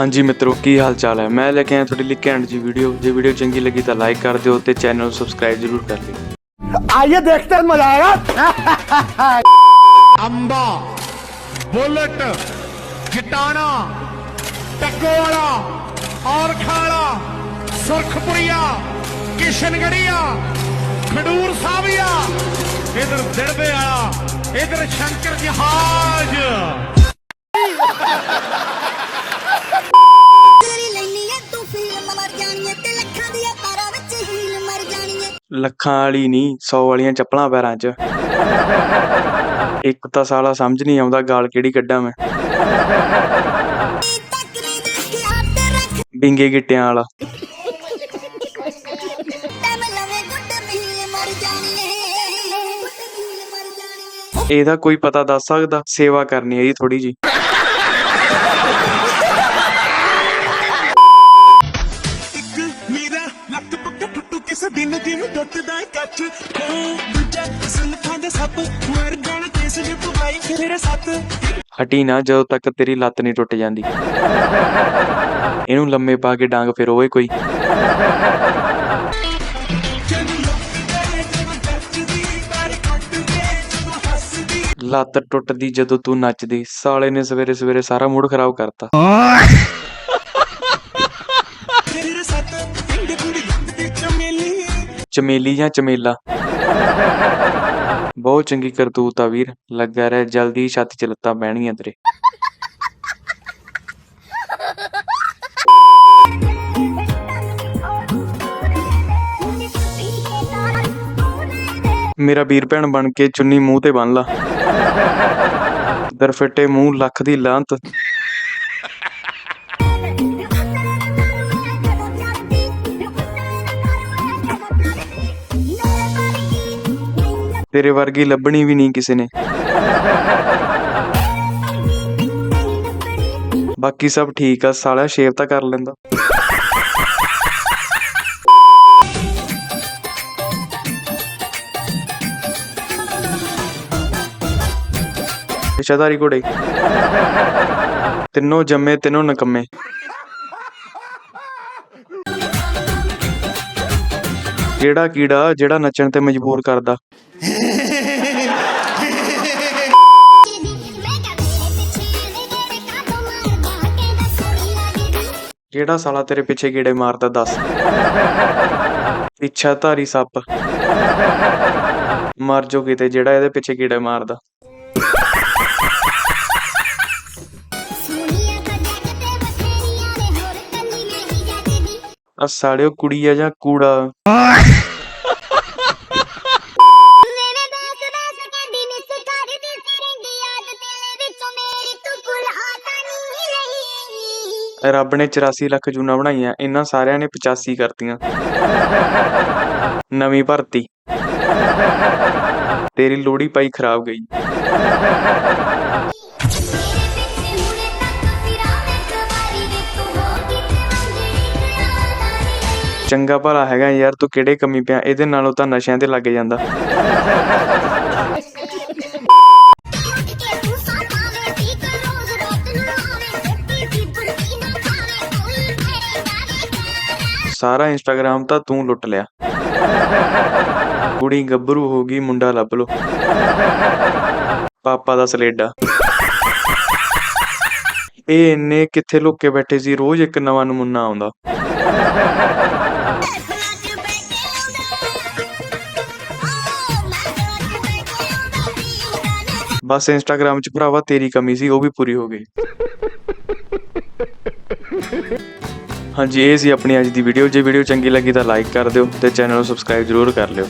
ਹਾਂਜੀ ਮਿੱਤਰੋ ਕੀ ਹਾਲ ਚਾਲ ਹੈ? ਮੈਂ ਲੈ ਕੇ ਆਇਆ ਤੁਹਾਡੇ ਲਈ ਕੈਂਡ ਜੀ ਵੀਡੀਓ ਜੇ ਵੀਡੀਓ ਚੰਗੀ ਲੱਗੀ ਤਾਂ ਲਾਈਕ ਕਰ ਦਿਓ ਤੇ ਚੈਨਲ ਸਬਸਕ੍ਰਾਈਬ ਜ਼ਰੂਰ ਕਰ ਲਿਓ। ਆਈਏ ਦੇਖਦੇ ਮਜ਼ਾ ਆਏਗਾ। ਅੰਬਾ ਬੁਲਟ ਜਟਾਣਾ ਟੱਕੋਵਾਲਾ ਔਰਖਾਲਾ ਸੁਰਖਪੁਰੀਆ ਕਿਸ਼ਨਗੜੀਆ ਖਡੂਰ ਸਾਹਿਬਿਆ ਇਧਰ ਦਿੜਵੇ ਵਾਲਾ ਇਧਰ ਸ਼ੰਕਰ ਜਹਾਜ਼। ਲੱਖਾਂ ਵਾਲੀ ਨਹੀਂ 100 ਵਾਲੀਆਂ ਚੱਪਲਾਂ ਪੈਰਾਂ 'ਚ। ਇੱਕ ਤਾਂ ਸਾਲਾ ਸਮਝ ਨਹੀਂ ਆਉਂਦਾ ਗਾਲ ਕਿਹੜੀ ਕੱਢਾਂ ਮੈਂ। ਨੀ ਬਿੰਗੇ ਗਿੱਟਿਆਂ ਵਾਲਾ। ਇਹਦਾ ਕੋਈ ਪਤਾ ਦੱਸ ਸਕਦਾ? ਸੇਵਾ ਕਰਨੀ ਹੈ ਜੀ ਥੋੜੀ ਜੀ ਟੁੱਟੂ ਕਿਸੇ ਦਿਨ ਟੁੱਟਦਾ ਕੱਚ। ਦੂਜਾ ਸੁਲਫਾਂ ਦੇ ਸੱਪ, ਮਰ ਜਾਣ ਕੇਸ ਜੇ ਪਵਾਈ ਫਿਰ ਸੱਤ ਹਟੀ ਨਾ, ਜਦੋਂ ਤੱਕ ਤੇਰੀ ਲੱਤ ਨਹੀਂ ਟੁੱਟ ਜਾਂਦੀ। ਇਹਨੂੰ ਲੰਮੇ ਪਾ ਕੇ ਡਾਂਗ ਫਿਰ ਓਏ ਕੋਈ। ਲੱਤ ਟੁੱਟਦੀ ਜਦੋਂ ਤੂੰ ਨੱਚਦੀ। ਸਾਲੇ ਨੇ ਸਵੇਰੇ ਸਵੇਰੇ ਸਾਰਾ ਮੂਡ ਖਰਾਬ ਕਰਤਾ। ਚਮੇਲੀ ਜਾਂ ਚਮੇਲਾ? ਬਹੁਤ ਚੰਗੀ ਕਰਤੂਤ ਆ ਵੀਰ, ਲੱਗਾ ਰਹਿ ਜਲਦੀ ਛੱਤ ਚ ਲੱਤਾਂ ਪੈਣਗੀਆਂ ਤੇਰੇ। ਮੇਰਾ ਵੀਰ ਭੈਣ ਬਣ ਕੇ ਚੁੰਨੀ ਮੂੰਹ ਤੇ ਬੰਨ ਲਾ। ਦਰਫਟੇ ਮੂੰਹ, ਲੱਖ ਦੀ ਲਾਂਤ। ਤੇਰੇ ਵਰਗੀ ਲੱਭਣੀ ਵੀ ਨਹੀਂ ਕਿਸੇ ਨੇ। ਬਾਕੀ ਸਭ ਠੀਕ ਆ ਸਾਲਾ ਸ਼ੇਵ ਤਾਂ ਕਰ ਲੈਂਦਾ। ਰਿਸ਼ਾਦਾਰੀ ਘੋੜੇ। ਤਿੰਨੋਂ ਜੰਮੇ, ਤਿੰਨੋਂ ਨਕੰਮੇ। ਕਿਹੜਾ ਕੀੜਾ ਜਿਹੜਾ ਨੱਚਣ ਤੇ ਮਜਬੂਰ ਕਰਦਾ? ਕਿਹੜਾ ਸਾਲਾ ਤੇਰੇ ਪਿੱਛੇ ਕੀੜੇ ਮਾਰਦਾ ਦੱਸ? ਪਿੱਛਾ ਧਾਰੀ ਸੱਪ। ਮਰ ਜੋ ਕਿਤੇ ਜਿਹੜਾ ਇਹਦੇ ਪਿੱਛੇ ਕੀੜੇ ਮਾਰਦਾ। ਆ ਸਾਲਿਓ ਕੁੜੀ ਆ ਜਾਂ ਕੂੜਾ? ਰੱਬ ਨੇ 84 ਲੱਖ ਜੂਨਾ ਬਣਾਈਆਂ ਇਹਨਾਂ ਸਾਰਿਆਂ ਨੇ 85 ਕਰਤੀਆਂ। ਨਵੀਂ ਭਰਤੀ। ਤੇਰੀ ਲੋੜੀ ਪਾਈ ਖਰਾਬ ਗਈ। ਚੰਗਾ ਭਲਾ ਹੈਗਾ ਯਾਰ, ਤੂੰ ਕਿਹੜੇ ਕਮੀ ਪਿਆ? ਇਹਦੇ ਨਾਲੋਂ ਤਾਂ ਨਸ਼ਿਆਂ ਤੇ ਲੱਗ ਜਾਂਦਾ। ਸਾਰਾ ਇੰਸਟਾਗ੍ਰਾਮ ਤਾਂ ਤੂੰ ਲੁੱਟ ਲਿਆ। ਕੁੜੀ ਗੱਭਰੂ ਹੋ ਗਈ, ਮੁੰਡਾ ਲੱਭ ਲੋ ਪਾਪਾ ਦਾ ਸਲੇਡਾ। ਇਹ ਇੰਨੇ ਕਿੱਥੇ ਲੁੱਕ ਕੇ ਬੈਠੇ ਸੀ? ਰੋਜ਼ ਇੱਕ ਨਵਾਂ ਨਮੂਨਾ ਆਉਂਦਾ। ਬਸ ਇੰਸਟਾਗ੍ਰਾਮ 'ਚ ਭਰਾਵਾ ਤੇਰੀ ਕਮੀ ਸੀ, ਉਹ ਵੀ ਪੂਰੀ ਹੋ ਗਈ। ਹਾਂਜੀ, ਇਹ ਸੀ ਆਪਣੀ ਅੱਜ ਦੀ ਵੀਡੀਓ ਜੇ ਵੀਡੀਓ ਚੰਗੀ ਲੱਗੀ ਤਾਂ ਲਾਈਕ ਕਰ ਦਿਓ ਤੇ ਚੈਨਲ ਨੂੰ ਸਬਸਕ੍ਰਾਈਬ ਜ਼ਰੂਰ ਕਰ ਲਿਓ।